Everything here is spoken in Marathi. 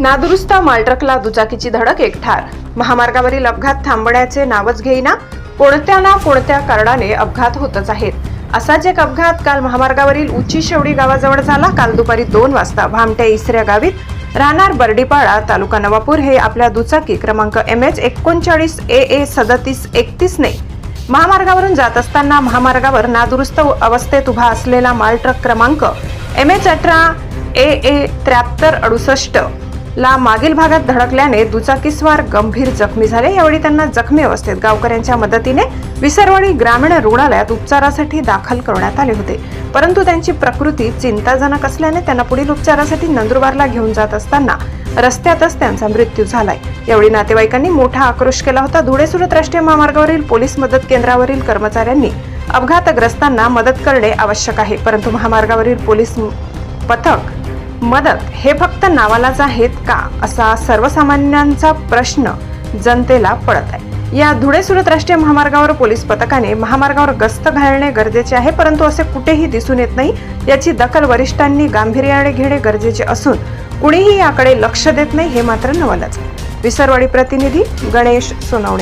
नादुरुस्त मालट्रकला दुचाकीची धडक एक ठार. महामार्गावरील अपघात थांबण्याचे नावच घेईना कोणत्या ना कोणत्या कारणाने अपघात होतच आहेत. असाच एक अपघात काल महामार्गावरील उच्ची शेवडी गावाजवळ झाला. काल दुपारी दोन वाजता भामट्या इसऱ्या गावीत राहणार बर्डीपाडा तालुका नवापूर हे आपल्या दुचाकी क्रमांक एम एच एकोणचाळीस ए ए सदतीस एकतीसने महामार्गावरून जात असताना महामार्गावर नादुरुस्त अवस्थेत उभा असलेला माल ट्रक क्रमांक एम एच अठरा ए ए त्र्याहत्तर अडुसष्ट. ला मागील भागात धडकल्याने दुचाकीस्वार गंभीर जखमी झाले. यावेळी त्यांना जखमी अवस्थेत गावकऱ्यांच्या मदतीने विसरवाडी ग्रामीण रुग्णालयात उपचारासाठी दाखल करण्यात आले होते. परंतु त्यांची प्रकृती चिंताजनक असल्याने त्यांना पुढील उपचारासाठी नंदुरबारला घेऊन जात असताना रस्त्यातच त्यांचा मृत्यू झालाय. यावेळी नातेवाईकांनी मोठा आक्रोश केला होता. धुळे सुरत राष्ट्रीय महामार्गावरील पोलीस मदत केंद्रावरील कर्मचाऱ्यांनी अपघातग्रस्तांना मदत करणे आवश्यक आहे. परंतु महामार्गावरील पोलीस पथक मदत हे फक्त नावालाच आहेत का असा सर्वसामान्यांचा प्रश्न जनतेला पडत आहे. या धुळे सुरत राष्ट्रीय महामार्गावर पोलीस पथकाने महामार्गावर गस्त घालणे गरजेचे आहे परंतु असे कुठेही दिसून येत नाही. याची दखल वरिष्ठांनी गांभीर्याने घेणे गरजेचे असून कुणीही याकडे लक्ष देत नाही हे मात्र नवलच. विसरवाडी प्रतिनिधी गणेश सोनवणे.